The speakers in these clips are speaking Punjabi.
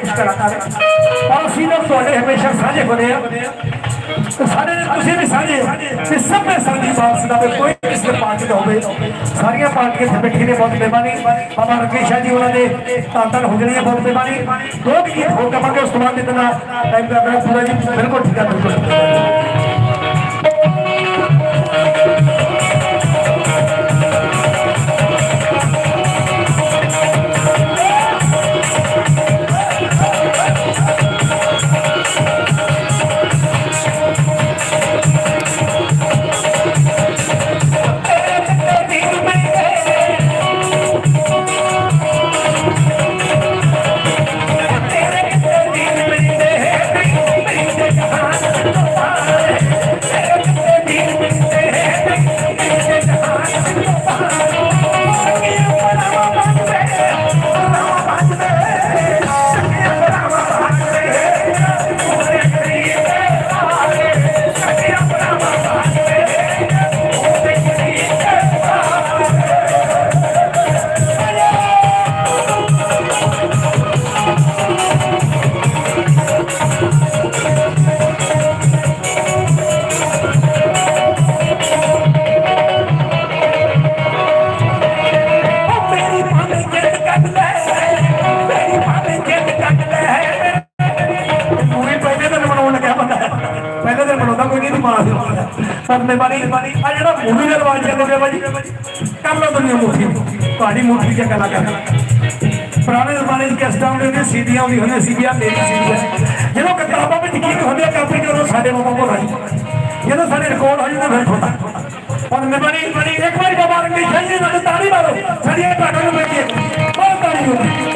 ਸਿਆਸਤ ਵਿੱਚ ਆ ਕੇ ਔਰ ਅਸੀਂ ਲੋਕ ਤੁਹਾਡੇ ਹਮੇਸ਼ਾ ਸਾਂਝੇ ਬਣੇ ਆ। ਤੇ ਸਾਡੇ ਤੁਸੀਂ ਵੀ ਸਾਂਝੇ ਤੇ ਸਭ ਨੇ ਸਾਡੀ ਬਾਤ ਦਾ ਕੋਈ ਕਿਸੇ ਪਾਰਟੀ ਦਾ ਹੋਵੇ। ਸਾਰੀਆਂ ਪਾਰਟੀਆਂ ਇੱਥੇ ਬੈਠੇ ਨੇ, ਬਹੁਤ ਮਿਹਰਬਾਨੀ ਬਾਬਾ ਰਕੇਸ਼ਾ ਜੀ ਉਹਨਾਂ ਦੇ ਤਾਂ ਤਾਂ ਹੋ ਜਣੀ ਬਹੁਤ ਮਿਹਰਬਾਨੀ ਦੋ ਗੀਤ ਹੋ ਕਰਾਂਗੇ ਉਸ ਤੋਂ ਬਾਅਦ ਇਤਨਾ ਟਾਈਮ ਦਾ ਪੂਰਾ ਜੀ ਬਿਲਕੁਲ ਠੀਕ ਹੈ ਬਿਲਕੁਲ ਪਰ ਆ ਜਿਹੜਾ ਮੂਵੀ ਦਾ ਰਿਵਾਜ ਚੱਲ ਰਿਹਾ ਭਾਜੀ ਕਰ ਲਓ ਦੁਨੀਆ ਮੁੱਠੀ ਤੁਹਾਡੀ ਮੁੱਠੀ ਚ ਕਲਾ ਪੁਰਾਣੇ ਜ਼ਮਾਨੇ 'ਚ ਕਿਸ਼ਤਾਂ ਹੁੰਦੀਆਂ ਹੁੰਦੀਆਂ, ਸੀਡੀਆਂ ਹੁੰਦੀਆਂ ਹੁੰਦੀਆਂ ਸੀਡੀਆਂ ਮੇਰੀ ਸੀਡੀਆਂ। ਜਦੋਂ ਕਿਤਾਬਾਂ ਵਿੱਚ ਗੀਤ ਹੁੰਦੇ ਕਾਪੀ ਕਰੋ, ਸਾਡੇ ਬਾਬਾ ਕੋਲ ਜਦੋਂ ਸਾਡੇ ਰਿਕਾਰਡ ਹੋ ਜਾਂਦਾ, ਫਿਰ ਛੋਟਾ। ਹੁਣ ਮੇਰੀ ਇੱਕ ਵਾਰੀ ਬਾਬਾ ਰੰਗੀ ਸ਼ਾਹੀ ਨਾਲ ਤਾੜੀ ਮਾਰੋ। ਸਾਡੀਆਂ ਤੁਹਾਡੇ ਨੂੰ ਬੈਠੀਏ ਬਹੁਤ ਤਾੜੀ ਹੋਣੀ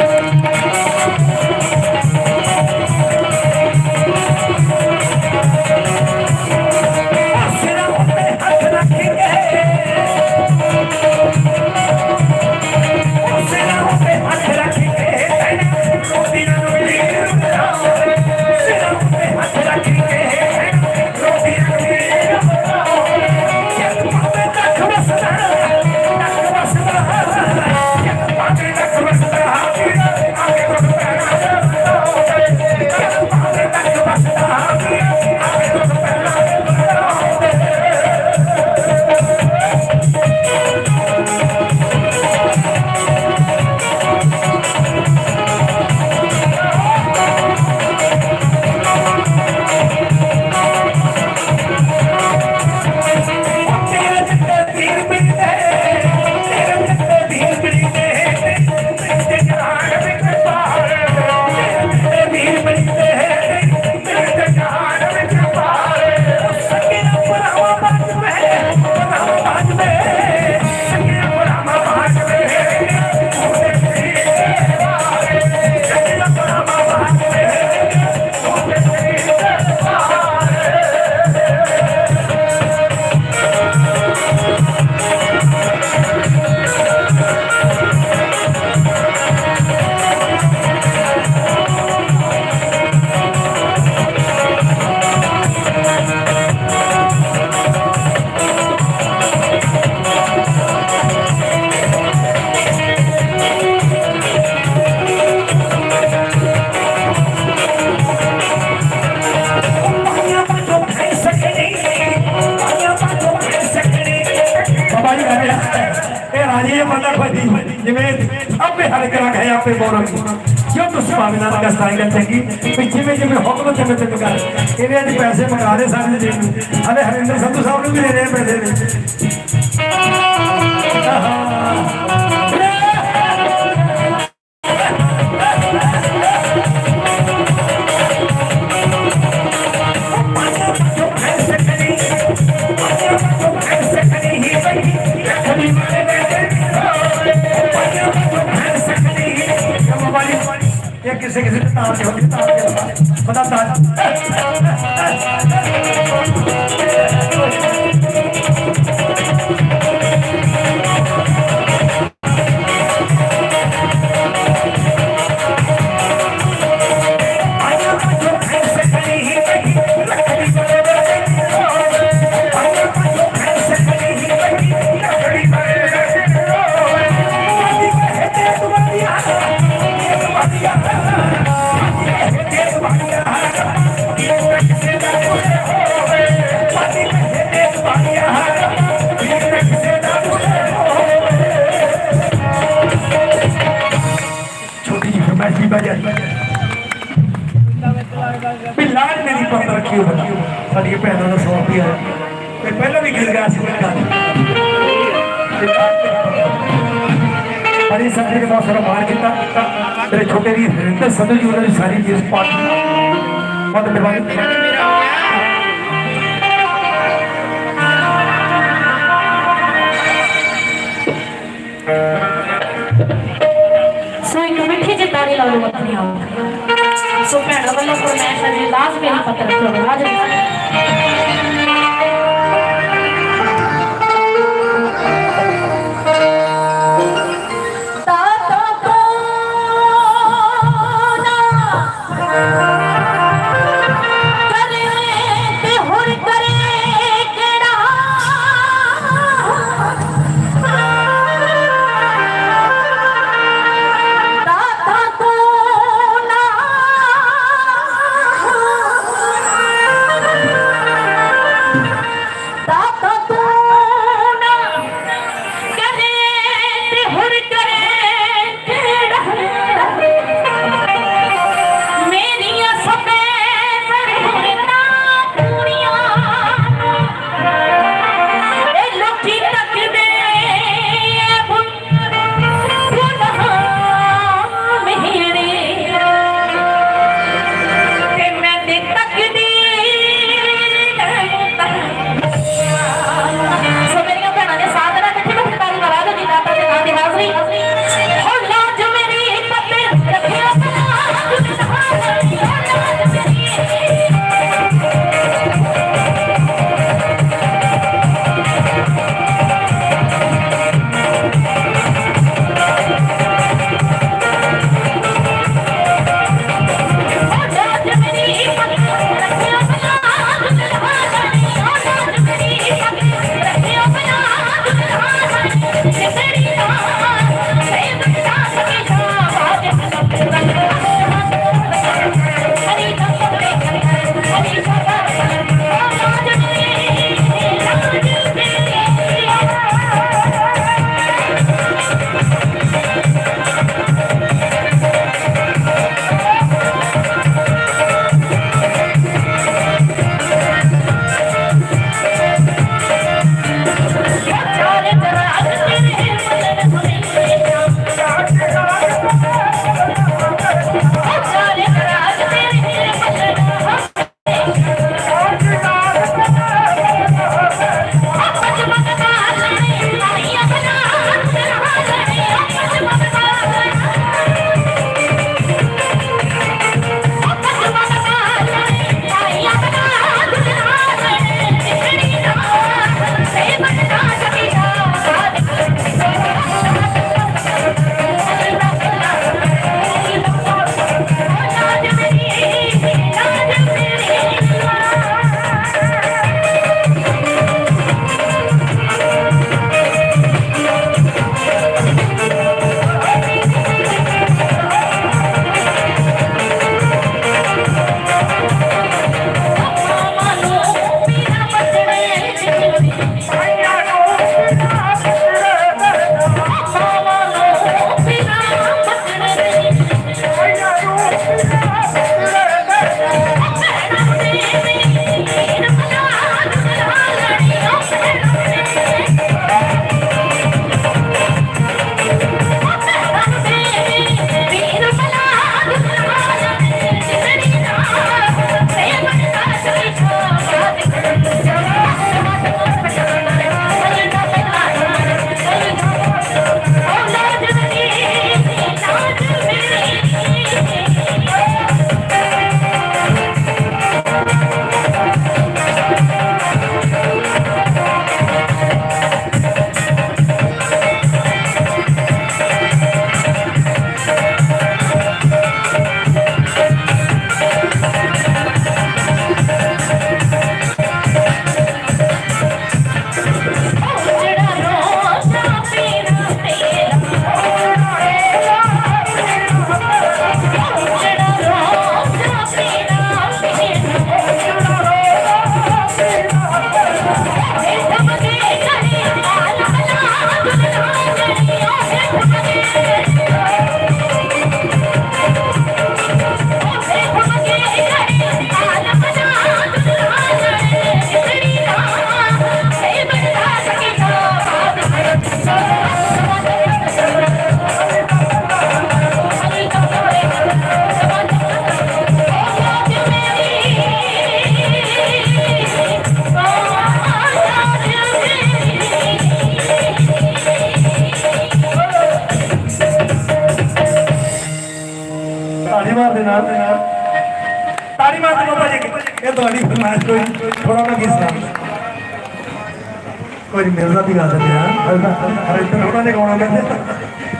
ਕਰਾ ਹੈ। ਮੋਰਮ ਜੋ ਤੁਸ ਭਾਵਨਾ ਦਾ ਸਾਈਗਾ ਚੰਗੀ ਵੀ ਜਿਵੇਂ ਜਿਵੇਂ ਹੁਕਮ ਤੇ ਤੇ ਕਰ, ਇਹਦੇ ਅੱਜ ਪੈਸੇ ਮੰਗਾ ਦੇ ਸਾਡੇ ਜੀ ਨੂੰ ਹਲੇ ਹਰਿੰਦਰ ਸੰਧੂ ਸਾਹਿਬ ਨੂੰ ਵੀ ਦੇ ਰਹੇ ਪੈਸੇ। ਨੇ ਸੰਧੂ ਜੀ ਉਹਨਾਂ ਦੀ ਸਾਰੀ ਜਿਸ ਪਾਰਟੀ ਬਹੁਤ ਮਿਹਰਬਾਨੀ ਸੋ ਇੱਕ ਮਿੱਠੀ ਜਿਹੀ ਤਾੜੀ ਲਾ ਲਓ ਆਪਣੀ ਆਪ ਸੋ ਭੈਣਾਂ ਵੱਲੋਂ ਫਰਮਾਇਸ਼ ਹੈ ਜੀ, ਲਾਜ਼ਮੀ ਹੀ ਪੱਤਰ ਕਰੋ ਹਾਜ਼ਰ ਇਹ ਤੁਹਾਡੀ ਫਰਮਾਇਸ਼ ਕੋਈ ਥੋੜਾ ਮੈਂ ਕਿਸ ਕੋਈ ਮਿਰਜ਼ਾ ਦੀ ਗੱਲ ਹੈ ਯਾਰ ਹਰੇ ਤਾਂ ਉਹਨਾਂ ਨੇ ਗਾਉਣਾ ਕਹਿੰਦੇ।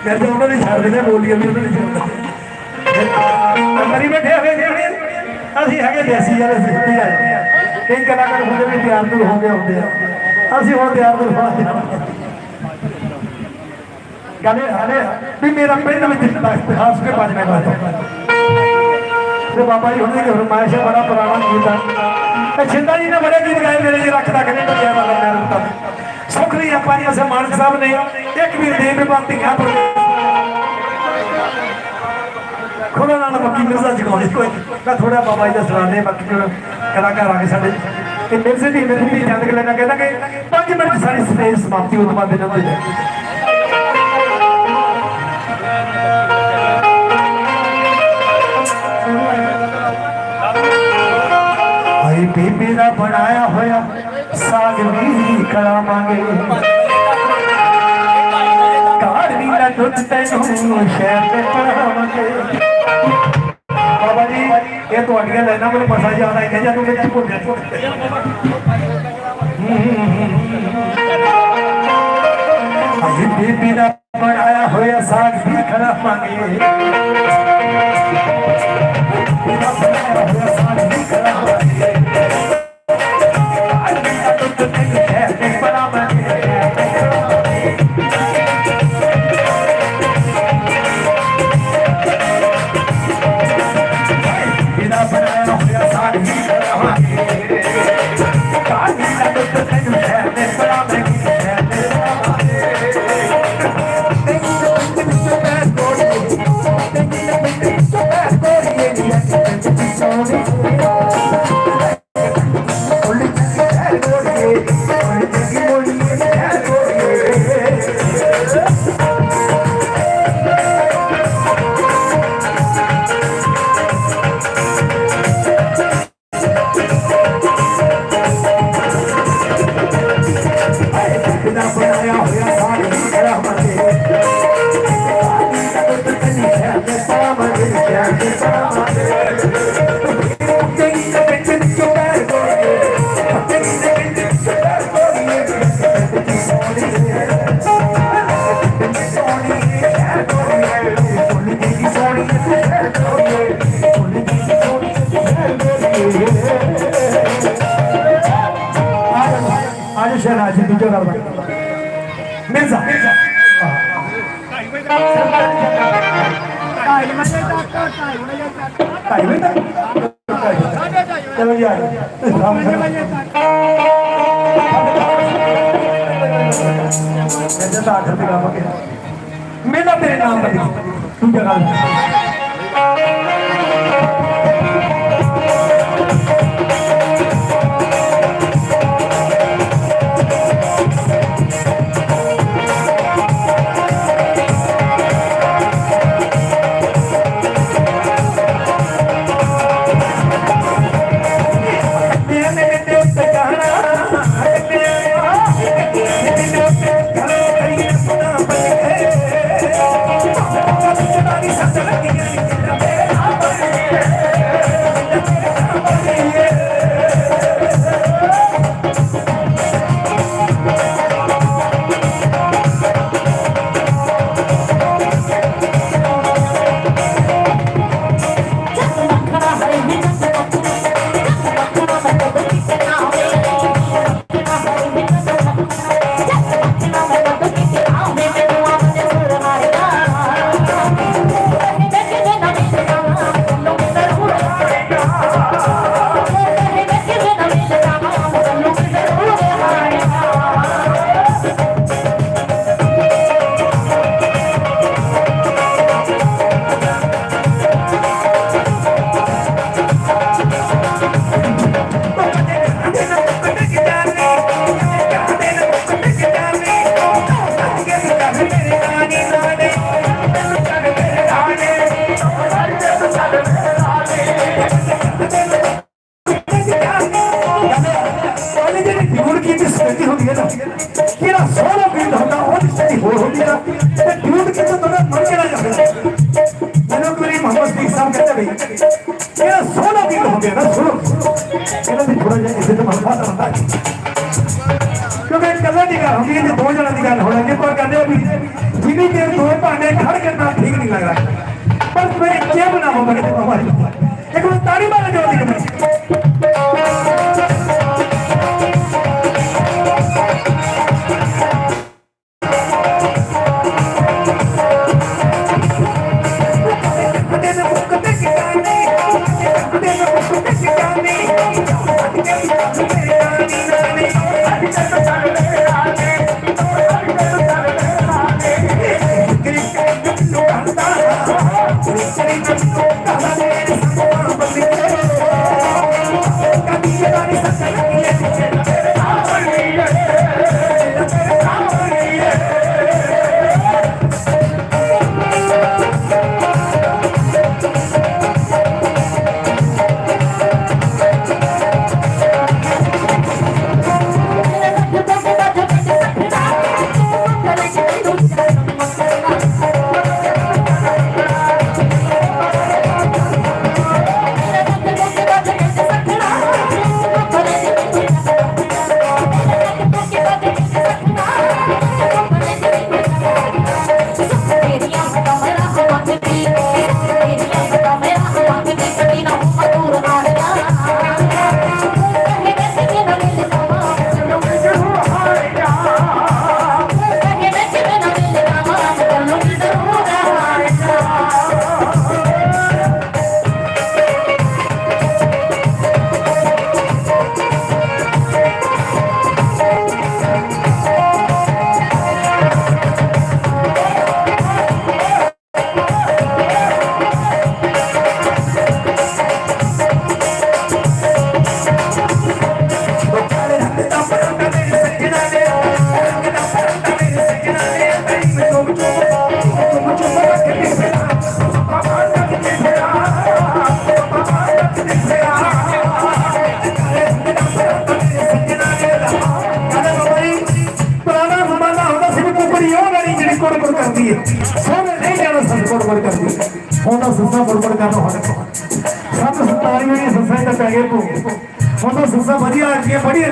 ਮੇਰੇ ਤਾਂ ਉਹਨਾਂ ਨੇ ਛੱਡ ਦਿੰਦੇ ਬੋਲੀਆਂ ਵੀ ਉਹਨਾਂ ਨੇ ਛੱਡ ਮਰੀ ਬੈਠੇ ਹੋਏ ਨੇ ਅਸੀਂ ਹੈਗੇ ਦੇਸੀ ਵਾਲੇ, ਸਿੱਧੀ ਆ ਕਈ ਕਲਾਕਾਰ ਹੁੰਦੇ ਵੀ ਤਿਆਰ ਤੋਂ ਹੋ ਗਏ ਹੁੰਦੇ ਆ। ਅਸੀਂ ਹੁਣ ਤਿਆਰ ਤੋਂ ਹੋਣਾ ਗੱਲ ਇਹ ਹਾਲੇ ਵੀ ਮੇਰਾ ਪਿੰਡ ਵਿੱਚ ਇਤਿਹਾਸ ਕੇ ਬਾਰੇ ਮੈਂ ਤੇ ਬਾਬਾ ਜੀ ਹੁਣੇ ਦੀ ਫਰਮਾਇਸ਼ ਹੈ ਬੜਾ ਪੁਰਾਣਾ ਗੀਤ ਹੈ ਇਹ ਛਿੰਦਾ ਜੀ ਨੇ ਬੜੇ ਗੀਤ ਗਾਏ, ਮੇਰੇ ਜੀ ਰੱਖਦਾ ਕਰੇ ਬੜਿਆ ਦਾ ਮੈਂ ਰੁਕਦਾ ਸੁਖਰੀ ਆਪਾਂ ਜੀ ਅਸੇ ਮਾਨਕ ਸਾਹਿਬ ਨੇ ਇੱਕ ਵੀ ਦੇ ਦੇ ਬੰਤੀਆਂ ਪਰ ਖੋੜਾ ਨਾਲ ਮੱਕੀ ਮਿਰਜ਼ਾ ਜਗਾਉਣੀ ਕੋਈ ਮੈਂ ਥੋੜਾ ਬਾਬਾ ਜੀ ਦਾ ਸੁਣਾਉਂਦੇ ਬਾਕੀ ਜੋ ਕਲਾਕਾਰ ਆ ਗਏ ਸਾਡੇ। ਤੇ ਮਿਰਜ਼ੇ ਦੀ ਮੈਨੂੰ ਵੀ ਯਾਦ ਕਰ ਲੈਣਾ ਕਹਿੰਦਾ ਕਿ 5 ਮਿੰਟ ਸਾਡੀ ਸਟੇਜ ਸਮਾਪਤੀ ਹੋਣ ਤੋਂ ਬਾਅਦ ਇਹਨਾਂ ਦੀ ਬੀਬੀ ਦਾ ਬਣਾਇਆ ਹੋਇਆ ਸਾਗ ਵੀ ਕਰਾਵਾਂਗੇ। ਕਾੜਨੀ ਦਾ ਦੁੱਧ ਤੈਨੂੰ ਸ਼ਹਿਰ ਤੇ ਪੜਾਵਾਂਗੇ ਬਾਬਾ ਜੀ, ਇਹ ਤੁਹਾਡੀਆਂ ਲੈਣਾ ਮੈਨੂੰ ਪਤਾ ਯਾਦ ਆਈ ਕਿ ਜਦੋਂ ਵਿੱਚ ਭੁੱਲਿਆ ਆਈ ਬੀਬੀ ਦਾ ਬਣਾਇਆ ਹੋਇਆ ਸਾਗ ਵੀ ਖਰਾਵਾਂਗੇ ਮੈਂ ਤਾਂ ਤੇਰੇ ਨਾਮ ਦਾ ਤੂੰ ਜਗਾ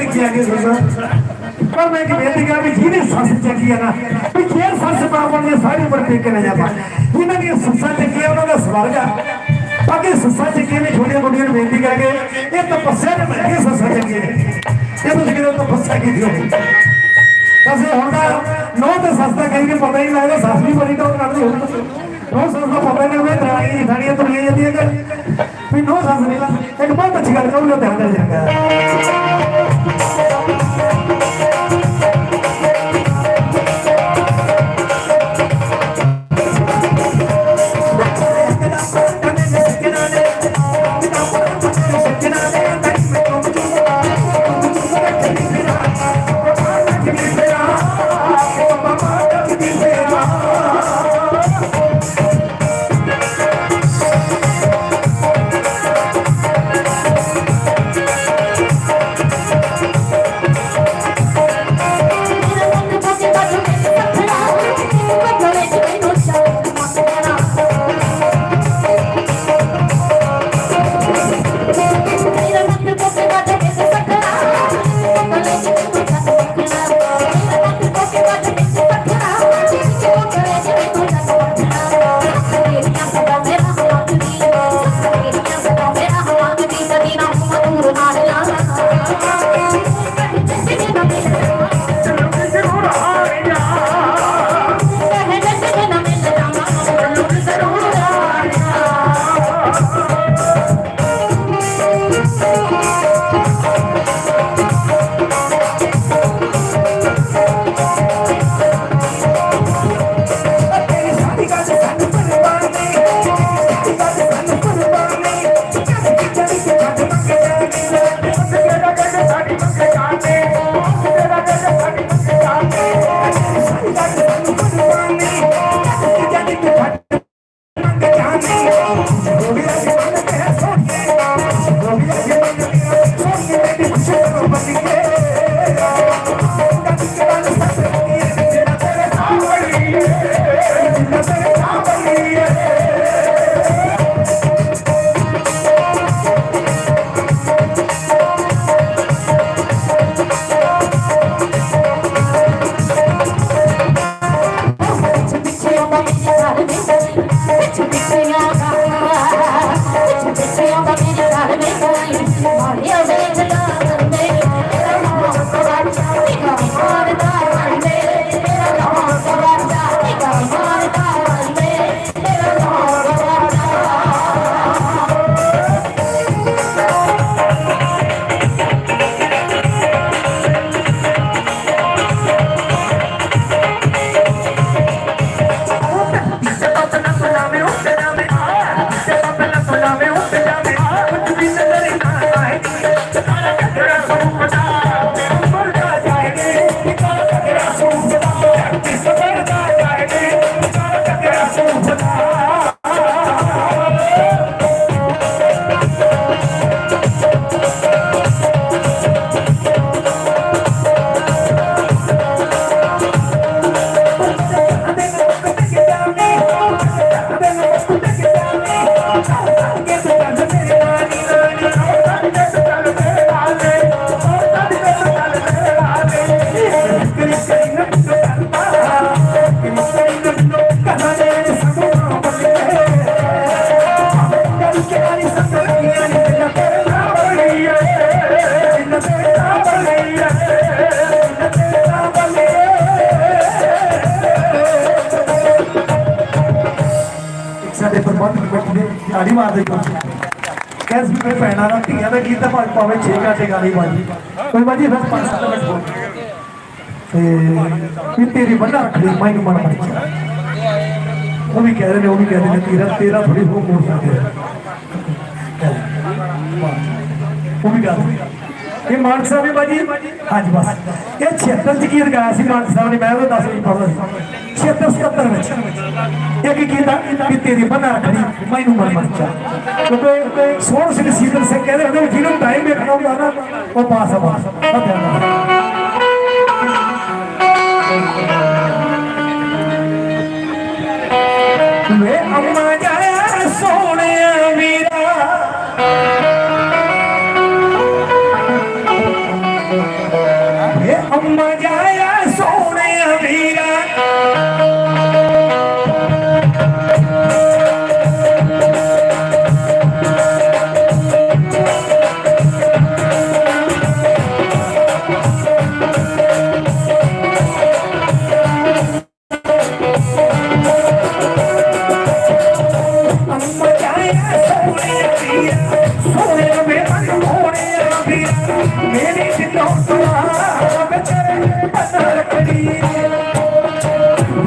ਪਿੱਛੇ ਆ ਗਏ ਸੱਸ ਪਰ ਮੈਂ ਇੱਕ ਬੇਨਤੀ ਕਰਾਂ ਵੀ ਜਿਹਦੀ ਸੱਸ ਚੰਗੀ ਹੈ ਨਾ, ਵੀ ਜੇ ਸੱਸ ਬਾਪਾਂ ਦੀ ਸਾਰੀ ਉਮਰ ਟੇਕੇ ਨਾ ਜਾਵਾ ਜਿਨ੍ਹਾਂ ਦੀ ਸੱਸਾਂ ਚੰਗੀਆਂ ਉਹਨਾਂ ਦਾ ਸਵਰਗ ਆ। ਅੱਗੇ ਸੱਸਾਂ ਚੰਗੀਆਂ ਨੇ, ਛੋਟੀਆਂ ਗੁੱਡੀਆਂ ਨੂੰ ਬੇਨਤੀ ਕਰਕੇ ਇਹ ਤਪੱਸਿਆ ਦੇ ਮੱਥੇ ਸੱਸਾਂ ਚੰਗੀਆਂ ਨੇ। ਇਹ ਤੁਸੀਂ ਕਿਹਦੇ ਤਪੱਸਿਆ ਕੀਤੀ ਹੋਣੀ ਅਸੀਂ ਹੁਣ ਦਾ ਨੌ ਤੇ ਸੱਸ ਦਾ ਕਹੀ ਪਤਾ ਹੀ ਲੱਗਦਾ, ਸੱਸ ਵੀ ਬੜੀ ਟੋਕ ਨਾਲ ਦੀ ਹੋਣੀ ਨੋ ਸੱਸ ਦਾ ਪਤਾ ਨਾ ਮੈਂ ਦਰਾਣੀ ਦੀ ਥਾਣੀਆਂ ਤੁਰੀਆਂ ਜਾਂਦੀਆਂ ਕਿ ਵੀ ਨੋ ਸੱਸ ਨੇ ਇੱਕ ਬਹੁਤ ਅੱਛੀ ਗੱਲ ਕਹੂੰਗਾ ਧਿਆਨ ਰੱਖਿਆ ਝਾੜੀ ਮਾਰਦੇ ਕੈਸ ਵੀ ਕੋਈ ਪੈਣਾ ਧੀਆਂ ਦਾ ਗੀਤ ਭਾਵੇਂ ਭਾਵੇਂ 6 ਘੰਟੇ ਗਾਣੀ ਬਾਜੀ ਕੋਈ ਬਾਜੀ ਫਿਰ 5-7 ਮਿੰਟ ਬੋਲ ਤੇ ਵੀ ਤੇਰੀ ਬੰਦਾ ਰੱਖੜੀ ਮੈਨੂੰ ਮਨ ਮਨ ਚ ਉਹ ਵੀ ਕਹਿ ਰਹੇ ਨੇ, ਉਹ ਵੀ ਕਹਿ ਰਹੇ ਨੇ, ਤੇਰਾ ਤੇਰਾ ਥੋੜੀ ਹੋ ਮੋੜ ਸਕਦੇ ਉਹ ਵੀ ਗੱਲ ਇਹ ਮਾਨਕ ਸਾਹਿਬ ਨੇ ਬਾਜੀ ਹਾਂਜੀ, ਬਸ। ਇਹ 76 ਚ ਕੀ ਲਗਾਇਆ ਸੀ ਮਾਨਕ ਸਾਹਿਬ ਨੇ, ਮੈਂ ਉਹ ਦੱਸ ਨਹੀਂ ਪੜਦਾ ਸੀ। 76 77 ਵਿੱਚ। ਇੱਕ ਕੀਤਾ ਕਿ ਤੇਰੀ ਬੰਨਾ ਰੱਖਣੀ ਮੈਨੂੰ ਮਨ ਮਨ ਚਾ ਕਿਉਂਕਿ ਸੋਹਣ ਸਿੰਘ ਸੀਤਲ ਸਿੰਘ ਕਹਿੰਦੇ ਹੁੰਦੇ ਜਿਹਨੂੰ ਟਾਈਮ ਵੇਖਣਾ ਹੁੰਦਾ ਨਾ, ਉਹ ਪਾਸ ਆ ਪਾਸ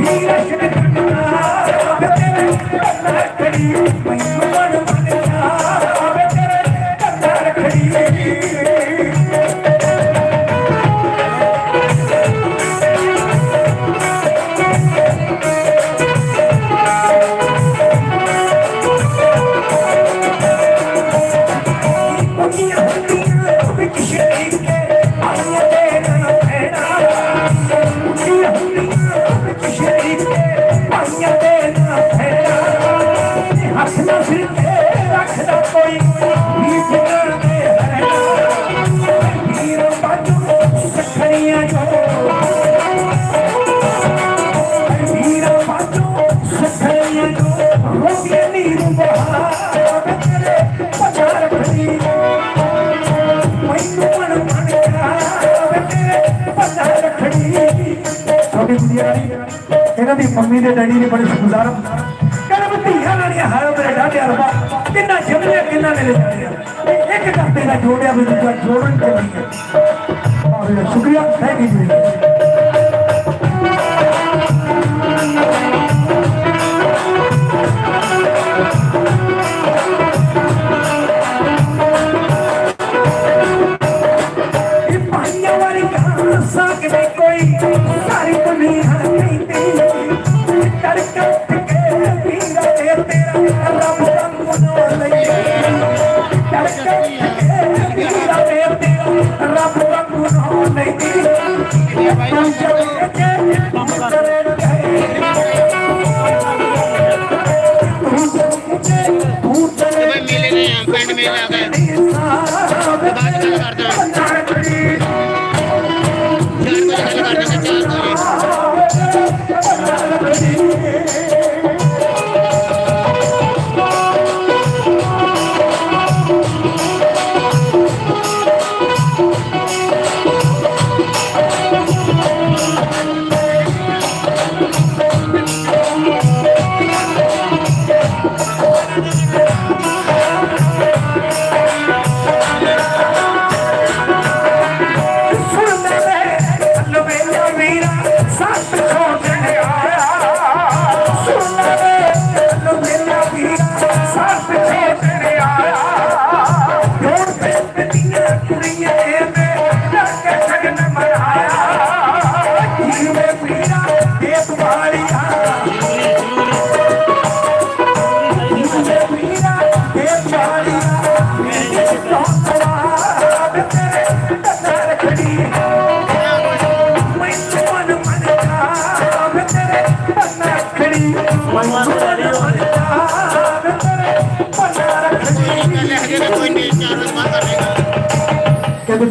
ਵੀਰਾ ਸ਼ਿਵ ਦੁਨਾ ਵੇ ਛੋਟੀ ਕੁੜੀਆਂ ਰਾਣੀ ਇਹਨਾਂ ਦੀ ਮੰਮੀ ਦੇ ਡੈਡੀ ਨੇ ਬੜੇ ਸ਼ੁਕਰਗੁਜ਼ਾਰ ਕਰਮ ਧੀਆਂ ਵਾਲੀਆਂ ਹਾਇਓ ਮੇਰੇ ਡਾਢੇ ਅਰਬਾ ਕਿੰਨਾ ਜੰਮਿਆ ਕਿੰਨਾ ਮੇਰੇ ਜਾਣਿਆ ਇੱਕ ਕਰਤੇ ਦਾ ਜੋੜਿਆ ਵੀ ਦੂਜਾ ਜੋੜਨ ਚੱਲੀ ਹੈ ਸ਼ੁਕਰੀਆ ਥੈਂਕ ਯੂ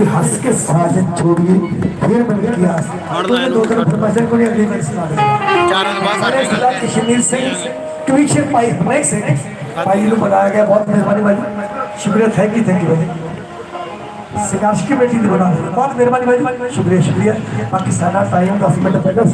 भी हंस के साजन छोड़िए फिर मन किया कश्मीर से ट्वीट से पाई हमें से। पाई लोग बनाया गया बहुत मेहरबानी भाई। शुक्रिया थैंक यू थैंक यू भाई। सिकाश की बेटी ने बना बहुत मेहरबानी भाई। शुक्रिया शुक्रिया। पाकिस्तान सारा टाइम का मिनट पहले